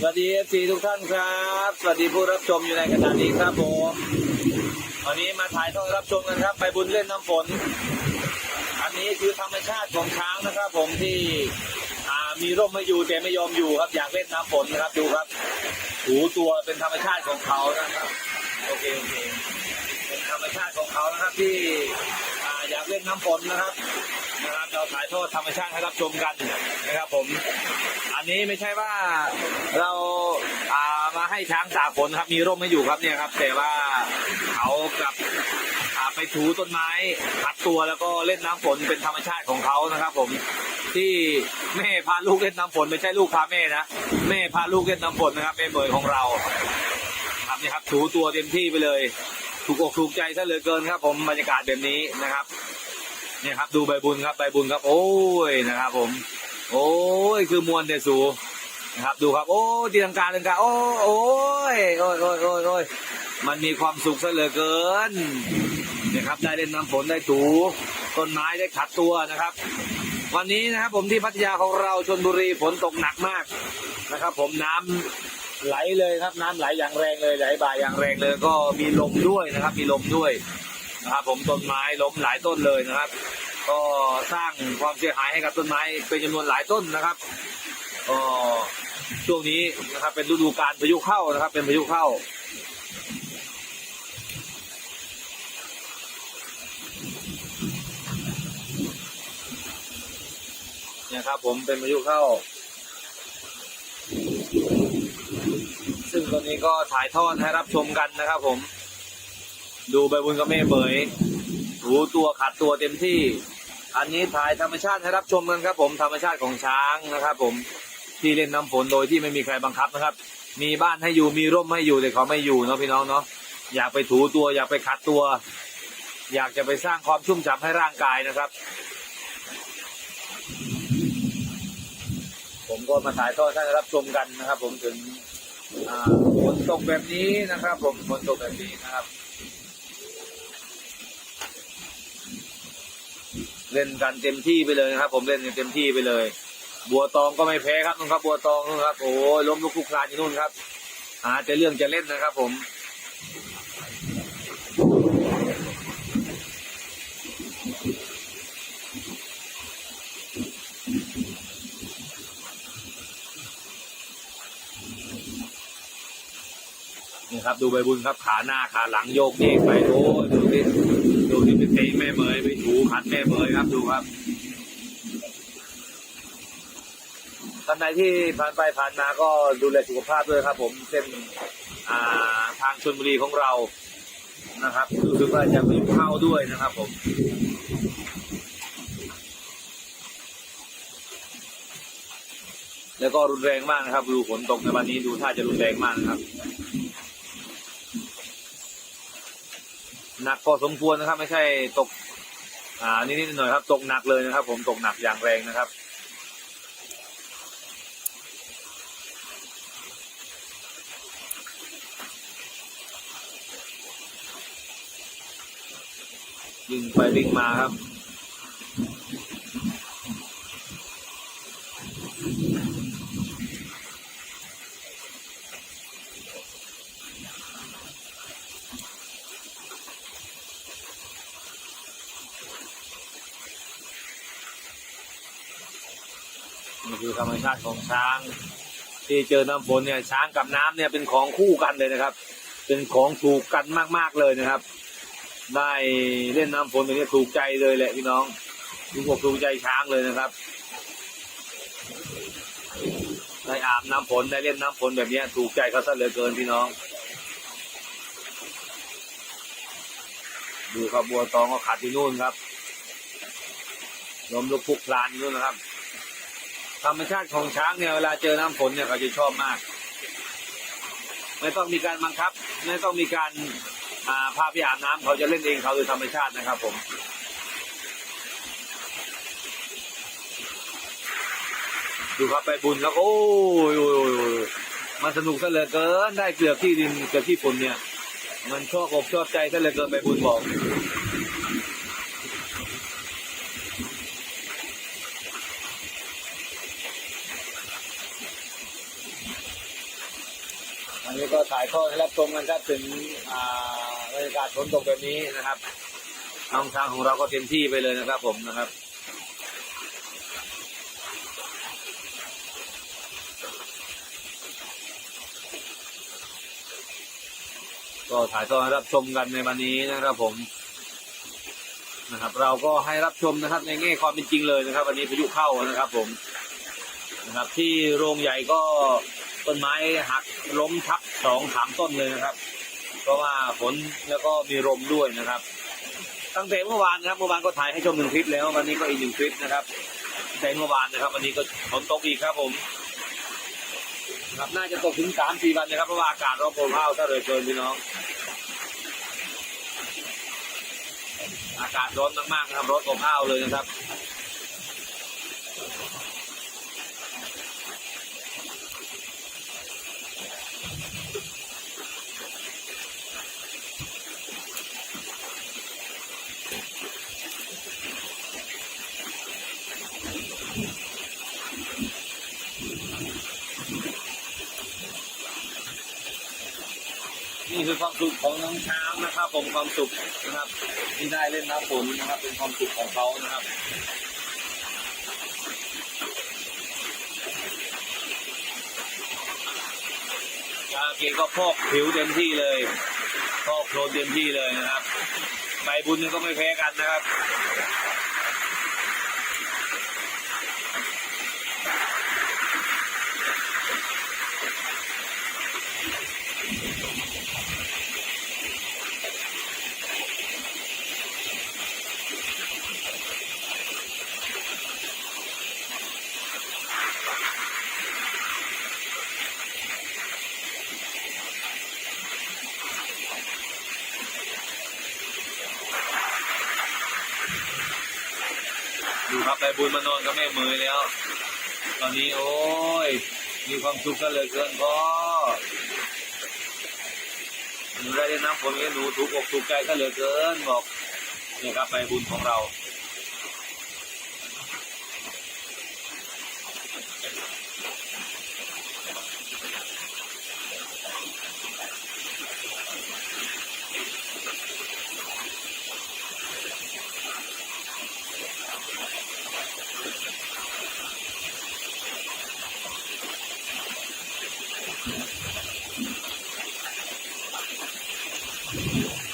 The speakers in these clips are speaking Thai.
สวัสดีเอฟซีทุกท่านครับ สวัสดีผู้รับชมอยู่ในขณะนี้ครับผมวันนี้มาถ่ายทอดรับชมกันครับ ไปบุญเล่นน้ำฝน อันนี้คือธรรมชาติของช้างนะครับ ผมที่อ่ามีร่มไม่อยู่แต่ไม่ยอมอยู่ครับ อยากเล่นน้ำฝนนะครับดูครับ หูตัวเป็นธรรมชาติของเขานะครับโอเคโอเคเป็นธรรมชาติของเขานะครับที่อ่าอยากเล่นน้ำฝนนะครับ นะครับเราถ่ายทอดธรรมชาติให้รับชมกันนะครับผม อันนี้ไม่ใช่ว่าเราอ่ามาให้ช้างตากฝนครับมีร่มให้อยู่ครับเนี่ยครับ แต่ว่าเขากับไปถูต้นไม้ขัดตัวแล้วก็เล่นน้ำฝนเป็นธรรมชาติของเขานะครับ ผมที่แม่พาลูกเล่นน้ำฝนไม่ใช่ลูกพาแม่นะแม่พาลูกเล่นน้ำฝนนะครับแม่เหมยของเราครับนี่ครับถูตัวเต็มที่ไปเลย ถูกอกถูกใจซะเหลือเกินครับ ผมบรรยากาศแบบนี้นะครับ เนี่ยครับ ดูใบบุญครับใบบุญครับ โอ้ยนะครับ ผม โอ้ยคือมวลเดสูนะครับ ดูครับ โอ้ตีลังกาตีลังกาโอ้โอ้ยโอ้ยโอ้ยโอ้ยโอ้ยมันมีความสุขซะเหลือเกินนี่ครับได้เล่นน้ำฝนได้ถูต้นไม้ได้ขัดตัวนะครับ วันนี้นะครับผมที่พัทยาของเราชนบุรีฝนตกหนักมากนะครับ ผมน้ำไหลเลยครับน้ำไหลอย่างแรงเลยไหลบ่ายอย่างแรงเลย ก็มีลมด้วยนะครับ มีลมด้วยนะครับ ผมต้นไม้ล้มหลายต้นเลยนะครับ ก็สร้างความเสียหายให้กับต้นไม้เป็นจำนวนหลายต้นนะครับก็ช่วงนี้นะครับ เป็นฤดูการพายุเข้านะครับ เป็นพายุเข้าเนี่ยครับ ผมเป็นพายุเข้า ซึ่งตอนนี้ก็ถ่ายทอดให้รับชมกันนะครับ ผม ดูใบบุญกับแม่เบยถูตัวขัดตัวเต็มที่ อันนี้ถ่ายธรรมชาติให้รับชมกันครับ ผมธรรมชาติของช้างนะครับ ผมที่เล่นน้ำฝนโดยที่ไม่มีใครบังคับนะครับ มีบ้านให้อยู่มีร่มให้อยู่แต่เขาไม่อยู่เนาะพี่น้องเนาะอยากไปถูตัว อยากไปขัดตัว อยากจะไปสร้างความชุ่มฉ่ำให้ร่างกายนะครับ ผมก็มาถ่ายทอดให้รับชมกันนะครับ ผมถึงฝนตกแบบนี้นะครับ ผมฝนตกแบบนี้นะครับ เล่นกันเต็มที่ไปเลยนะครับ ผมเล่นกันเต็มที่ไปเลย บัวตองก็ไม่แพ้ครับนู่นครับ บัวตองนู่นครับ โอ้ยล้มลุกคลุกคลานอยู่นู่นครับหาแต่เรื่องจะเล่นนะครับ ผมนี่ครับดูใบบุญครับขาหน้าขาหลังโยกเยกไปโอ้ยดูดิ ไปตะแม่เมยไปถูขันแม่เมยครับดูครับท่านใดที่ผ่านไปผ่านมาก็ดูแลสุขภาพด้วยครับ ผมเส้นอ่าทางชลบุรีของเรานะครับรู้สึกว่าจะมีเข้าด้วยนะครับ ผมแล้วก็รุนแรงมากนะครับ ดูฝนตกในวันนี้ดูท่าจะรุนแรงมากนะครับ หนักพอสมควรนะครับ ไม่ใช่ตก อ่านิดๆหน่อยครับ ตกหนักเลยนะครับ ผมตกหนักอย่างแรงนะครับวิ่งไปวิ่งมาครับ นี่คือธรรมชาติของช้าง ที่เจอน้ำฝนเนี่ยช้างกับน้ำเนี่ยเป็นของคู่กันเลยนะครับ เป็นของถูกกันมากๆเลยนะครับ ได้เล่นน้ำฝนแบบนี้ถูกใจเลยแหละพี่น้องถูกอกถูกใจช้างเลยนะครับได้อาบน้ำฝนได้เล่นน้ำฝนแบบนี้ถูกใจเขาซะเหลือเกินพี่น้องดูครับบัวตองก็ขาดที่นู่นครับลมลุกพลุกพลานนู่นนะครับ ธรรมชาติของช้างเนี่ยเวลาเจอน้ำฝนเนี่ยเขาจะชอบมาก ไม่ต้องมีการบังคับ ไม่ต้องมีการาพาไปอาบน้ำเขาจะเล่นเองเขาโดยธรรมชาตินะครับ ผมดูครับไปบุญแล้วโอ้ยอยโอ้ยโอ้ยมันสนุกซะเหลือเกินได้เกือบที่ดินเกือบที่ฝนเนี่ย มันชอบอกชอบใจซะเหลือเกินไปบุญบอก นี้ก็ถ่ายทอดให้รับชมกันครับถึงบรรยากาศฝนตกแบบนี้นะครับน้องช้างของเราก็เต็มที่ไปเลยนะครับ ผมนะครับก็ถ่ายทอดให้รับชมกันในวันนี้นะครับผมนะครับ เราก็ให้รับชมนะครับ ในแง่ความเป็นจริงเลยนะครับ วันนี้พายุเข้านะครับ ผมนะครับ ที่โรงใหญ่ก็ ต้นไม้หักล้มทับสองสามต้นเลยนะครับ เพราะว่าฝนแล้วก็มีลมด้วยนะครับ ตั้งแต่เมื่อวานนะครับเมื่อวานก็ถ่ายให้ชมหนึ่งคลิปแล้ว วันนี้ก็อีกหนึ่งคลิปนะครับแต่เมื่อวานนะครับ วันนี้ก็ฝนตกอีกครับผมครับน่าจะตกถึงสามสี่วันนะครับเพราะว่าอากาศร้อนโผล่เผาถ้าเลยเกินพี่น้อง อากาศร้อนมากๆนะครับร้อนอบอ้าเลยนะครับ นี่คือความสุขของน้องช้างนะครับผมความสุขนะครับที่ได้เล่นน้ำฝนนะครับ เป็นความสุขของเขานะครับกาเกก็พอกผิวเต็มที่เลยพอกโคลนเต็มที่เลยนะครับใบบุญนี่ก็ไม่แพ้กันนะครับ ดูครับใบบุญมานอนก็แม่เมยแล้ว ตอนนี้โอ้ย มีความสุขกันเลยเกินพ่อหนูได้เล่นน้ำฝนกับหนูถูกอกถูกใจก็เลือเกินบอกนี่ครับไปบุญของเรา ก็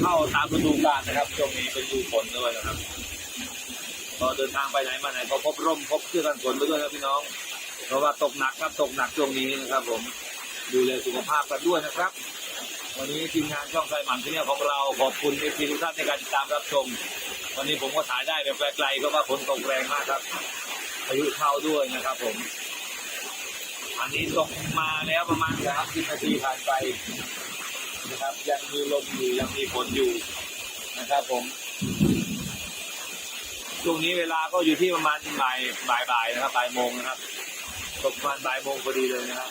เข้าตามฤดูกาลนะครับช่วงนี้เป็นฤดูฝนด้วยนะครับก็เดินทางไปไหนมาไหนก็พบร่มพบเสื้อกันฝนไปด้วยนะพี่น้อง เพราะว่าตกหนักครับตกหนักช่วงนี้นะครับ ผมดูแลสุขภาพกันด้วยนะครับ วันนี้ทีมงานช่องไฟหมันที่นี่ของเราขอบคุณเอฟซีทุกท่านในการติดตามรับชม วันนี้ผมก็ถ่ายได้แบบไกลๆเพราะว่าฝนตกแรงมากครับพายุเข้าด้วยนะครับ ผม อันนี้ตกมาแล้วประมาณสามสิบนาทีผ่านไป นะครับ ยังมีลมอยู่ยังมีฝนอยู่นะครับผมช่วงนี้เวลาก็อยู่ที่ประมาณบ่ายบ่ายนะครับบ่ายโมงนะครับตกประมาณบ่ายโมงพอดีเลยนะครับ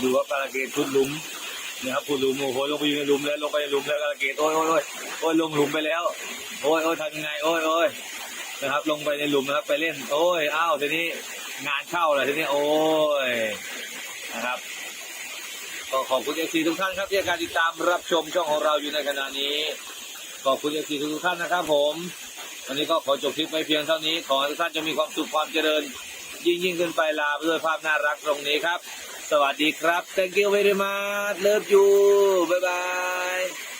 ดูว่าปลาเกตพุดลุมนะครับพุดลุมโอ้โหลงไปอยู่ในลุมแล้วลงไปในลุมแล้วปลาเกตโอ้ยโอ้ยโอ้ยโอ้ยลงหลุมไปแล้ว โอ้ยโอ้ยทำยังไงโอ้ยโอ้ยนะครับ ลงไปในหลุมนะครับ ไปเล่น โอ้ยอ้าวทีนี้งานเข้าเลยทีนี้โอ้ยนะครับก็ขอบคุณเอฟซีทุกท่านครับที่การติดตามรับชมช่องของเราอยู่ในขณะนี้ขอบคุณเอฟซีทุกท่านนะครับ ผมวันนี้ก็ขอจบคลิปไว้เพียงเท่านี้ ขอทุกท่านจะมีความสุขความเจริญ ยิ่งยิ่งขึ้นไปลาไปด้วยภาพน่ารักตรงนี้ครับ สวัสดีครับ thank you very much love you bye bye